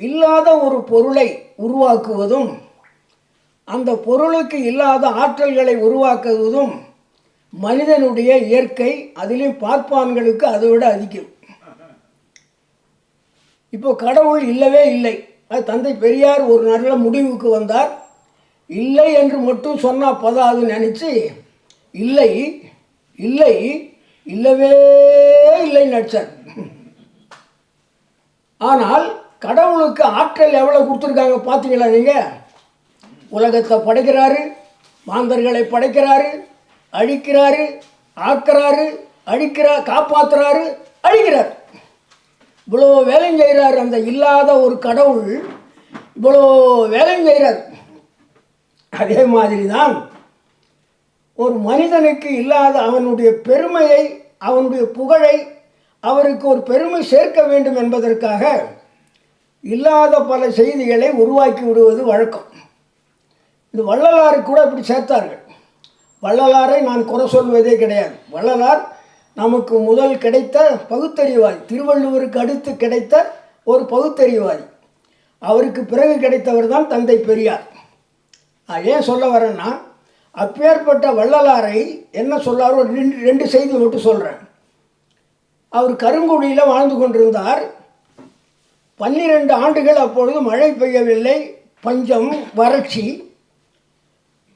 இல்லாத ஒரு பொருளை உருவாக்குவதும் அந்த பொருளுக்கு இல்லாத ஆற்றல்களை உருவாக்குவதும் மனிதனுடைய இயற்கை அதிலும் பார்ப்பான்களுக்கு அதை விட அதிகம். இப்போ கடவுள் இல்லவே இல்லை. அது தந்தை பெரியார் ஒரு நல்ல முடிவுக்கு வந்தார். இல்லை என்று மட்டும் சொன்னால் பதாது நினச்சி இல்லை இல்லை இல்லவே இல்லை நடிச்சார். ஆனால் கடவுளுக்கு ஆற்றல் எவ்வளோ கொடுத்துருக்காங்க பார்த்தீங்களா நீங்கள் உலகத்தை படைக்கிறாரு மாந்தர்களை படைக்கிறாரு அழிக்கிறாரு ஆக்குறாரு அழிக்கிறா காப்பாற்றுறாரு அழிக்கிறார். இவ்வளோ வேலையும் செய்கிறார் அந்த இல்லாத ஒரு கடவுள் இவ்வளோ வேலையும் செய்கிறார். அதே மாதிரி தான் ஒரு மனிதனுக்கு இல்லாத அவனுடைய பெருமையை அவனுடைய புகழை அவருக்கு ஒரு பெருமை சேர்க்க வேண்டும் என்பதற்காக இல்லாத பல செய்திகளை உருவாக்கி விடுவது வழக்கம். இந்த வள்ளலாறு கூட இப்படி சேர்த்தார்கள். வள்ளலாரை நான் குறை சொல்வதே கிடையாது. வள்ளலார் நமக்கு முதல் கிடைத்த பகுத்தறிவாதி திருவள்ளுவருக்கு அடுத்து கிடைத்த ஒரு பகுத்தறிவாதி. அவருக்கு பிறகு கிடைத்தவர் தான் தந்தை பெரியார். நான் ஏன் சொல்ல வரேன்னா அப்பேற்பட்ட வள்ளலாரை என்ன சொல்லாரோ ரெண்டு ரெண்டு செய்தி மட்டும் சொல்கிறேன் அவர் கருங்குடியில் வாழ்ந்து கொண்டிருந்தார். பன்னிரண்டு ஆண்டுகள் அப்பொழுது மழை பெய்யவில்லை. பஞ்சம் வறட்சி.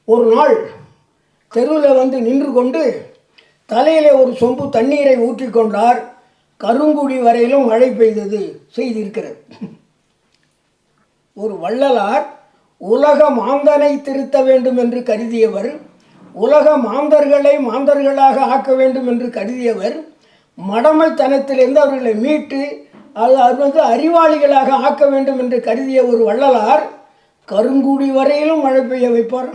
ஒரு நாள் தெருவில் வந்து நின்று கொண்டு தலையில் ஒரு சொம்பு தண்ணீரை ஊற்றிக்கொண்டார் கருங்குடி வரையிலும் மழை பெய்தது செய்திருக்கிறது. ஒரு வள்ளலார் உலக மாந்தனை திருத்த வேண்டும் என்று கருதியவர் உலக மாந்தர்களை மாந்தர்களாக ஆக்க வேண்டும் என்று கருதியவர் மடமைத்தனத்திலிருந்து அவர்களை மீட்டு அது அது வந்து அறிவாளிகளாக ஆக்க வேண்டும் என்று கருதிய ஒரு வள்ளலார் கருங்குடி வரையிலும் மழை பெய்ய வைப்பார்.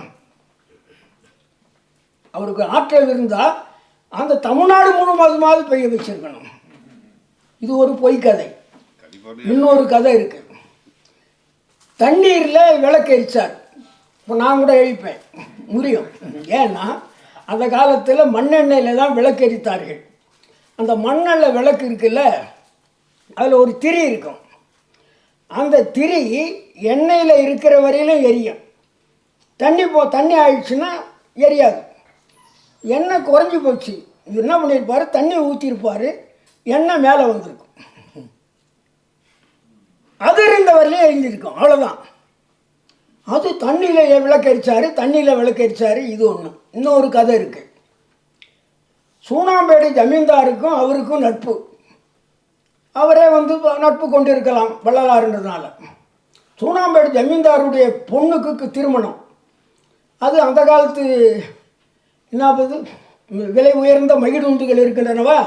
அவருக்கு ஆற்றல் இருந்தால் அந்த தமிழ்நாடு முழுவதுமாவது பெய்ய வச்சிருக்கணும். இது ஒரு பொய் கதை. இன்னொரு கதை இருக்கு. தண்ணீரில் விளக்கு எரிச்சார் இப்போ நான் கூட எழுப்பேன். முடியும் ஏன்னா அந்த காலத்தில் மண்ணெண்ணெயில் தான் விளக்கு எரித்தார்கள் அந்த மண்ணெண்ணெய் விளக்கு இருக்குல்ல? அதில் ஒரு திரி இருக்கும். அந்த திரி எண்ணெயில் இருக்கிற வரையிலும் எரியும். தண்ணி போ தண்ணி ஆயிடுச்சுன்னா எரியாது. எண்ணெய் குறைஞ்சி போச்சு. இது என்ன பண்ணியிருப்பார் தண்ணி ஊற்றிருப்பார் எண்ணெய் மேலே வந்திருக்கும். அது இருந்த வரையிலும் எரிஞ்சிருக்கும். அவ்வளோதான் அது தண்ணியில் விளக்கரிச்சாரு தண்ணியில் விளக்கரிச்சாரு. இது ஒன்று இன்னொரு கதை இருக்குது சூனாம்பேடு ஜமீன்தாருக்கும் அவருக்கும் நட்பு. அவரே வந்து நட்பு கொண்டு இருக்கலாம் வள்ளலாருன்றதுனால. சூனாம்பேடு ஜமீன்தாருடைய பொண்ணுக்கு திருமணம். அது அந்த காலத்து என்னாவது விலை உயர்ந்த மகிழுந்துகள் இருக்கின்றனவா?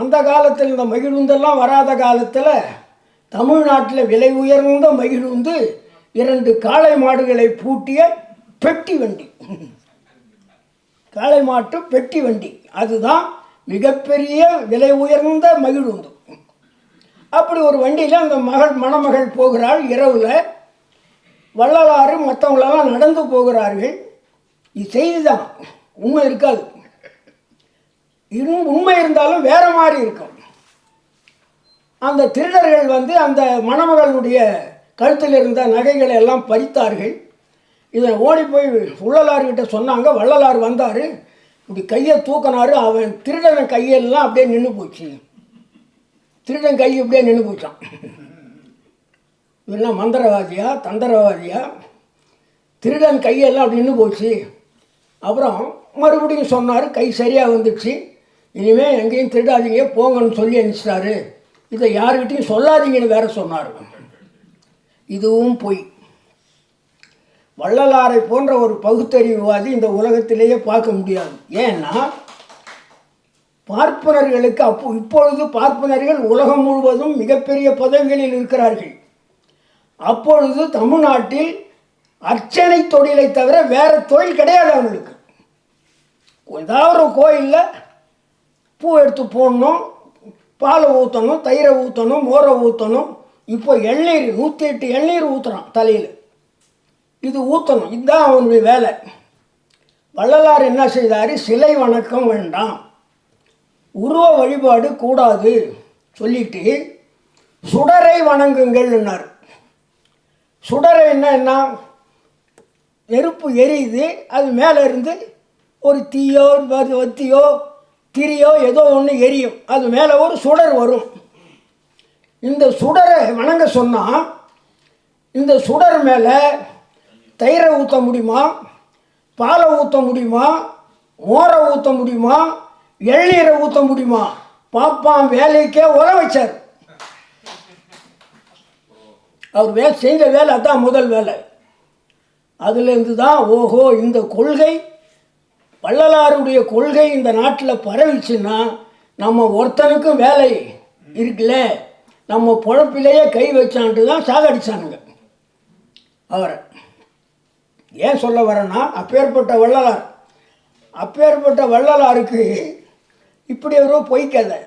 அந்த காலத்தில் இந்த மகிழுந்தெல்லாம் வராத காலத்தில் தமிழ்நாட்டில் விலை உயர்ந்த மகிழுந்து இரண்டு காளை மாடுகளை பூட்டிய பெட்டி வண்டி. காளை மாட்டு பெட்டி வண்டி. அதுதான் மிகப்பெரிய விலை உயர்ந்த மகிழுந்து. அப்படி ஒரு வண்டியில் அந்த மகள் மணமகள் போகிறாள் இரவில். வள்ளலாறு மற்றவங்களெல்லாம் நடந்து போகிறார்கள். இது செய்தி தான் உண்மை இருக்காது. இன்னும் உண்மை இருந்தாலும் வேற மாதிரி இருக்கும். அந்த திருடர்கள் வந்து அந்த மணமகளுடைய கழுத்தில் இருந்த நகைகளை எல்லாம் பறித்தார்கள். இதை ஓடி போய் உள்ளலார்கிட்ட சொன்னாங்க. வள்ளலார் வந்தார். இப்படி கையை தூக்கினாரு. அவன் திருடன கையெல்லாம் அப்படியே நின்று போச்சு. திருடன் கை அப்படியே நின்று போச்சான் இதெல்லாம் மந்திரவாதியா தந்திரவாதியா? திருடன் கையெல்லாம் அப்படி நின்று போச்சு. அப்புறம் மறுபடியும் சொன்னார் கை சரியாக வந்துடுச்சு. இனிமேல் எங்கேயும் திருடாதீங்க போங்கன்னு சொல்லி அனுப்பிச்சிட்டாரு. இதை யாருக்கிட்டையும் சொல்லாதீங்கன்னு வேற சொன்னார். இதுவும் பொய். வள்ளலாரை போன்ற ஒரு பகுத்தறிவுவாதி இந்த உலகத்திலேயே பார்க்க முடியாது. ஏன்னா பார்ப்பனர்களுக்கு அப்போ இப்பொழுது பார்ப்பனர்கள் உலகம் முழுவதும் மிகப்பெரிய பதவிகளில் இருக்கிறார்கள். அப்பொழுது தமிழ்நாட்டில் அர்ச்சனை தொழிலை தவிர வேறு தொழில் கிடையாது அவங்களுக்கு. ஏதாவது ஒரு கோயிலில் பூ எடுத்து போடணும் பாலை ஊற்றணும் தயிரை ஊற்றணும் மோரை ஊற்றணும் இப்போ எண்ணீர் நூற்றி எட்டு எண்ணீர் ஊற்றுறான் தலையில். இது ஊற்றணும் இதுதான் அவனுடைய வேலை. வள்ளலார் என்ன செய்தார்? சிலை வணக்கம் வேண்டாம் உருவ வழிபாடு கூடாது சொல்லிட்டு சுடரை வணங்குங்கள்னார் சுடரைன்னா என்ன நெருப்பு எரியுது அது மேலே இருந்து ஒரு தீயோ வத்தியோ திரியோ ஏதோ ஒன்று எரியும். அது மேலே ஒரு சுடர் வரும். இந்த சுடரை வணங்க சொன்னால் இந்த சுடர் மேலே தயிரை ஊற்ற முடியுமா? பாலை ஊற்ற முடியுமா? மோரை ஊற்ற முடியுமா? இளநீரை ஊற்ற முடியுமா? பாப்பான் வேலைக்கே உர வச்சார். அவர் வேலை செஞ்ச வேலை அதான் முதல் வேலை. அதுலேருந்து தான் ஓஹோ இந்த கொள்கை வள்ளலாருடைய கொள்கை இந்த நாட்டில் பரவிச்சுன்னா நம்ம ஒருத்தனுக்கும் வேலை இருக்குல்ல? நம்ம பொழப்பிலேயே கை வச்சான்ட்டு தான் சாகடிச்சானுங்க. அவரை ஏன் சொல்ல வரேன்னா அப்பேற்பட்ட வள்ளலார். அப்பேற்பட்ட வள்ளலாருக்கு இப்படி ஒரு பொய்க்கதை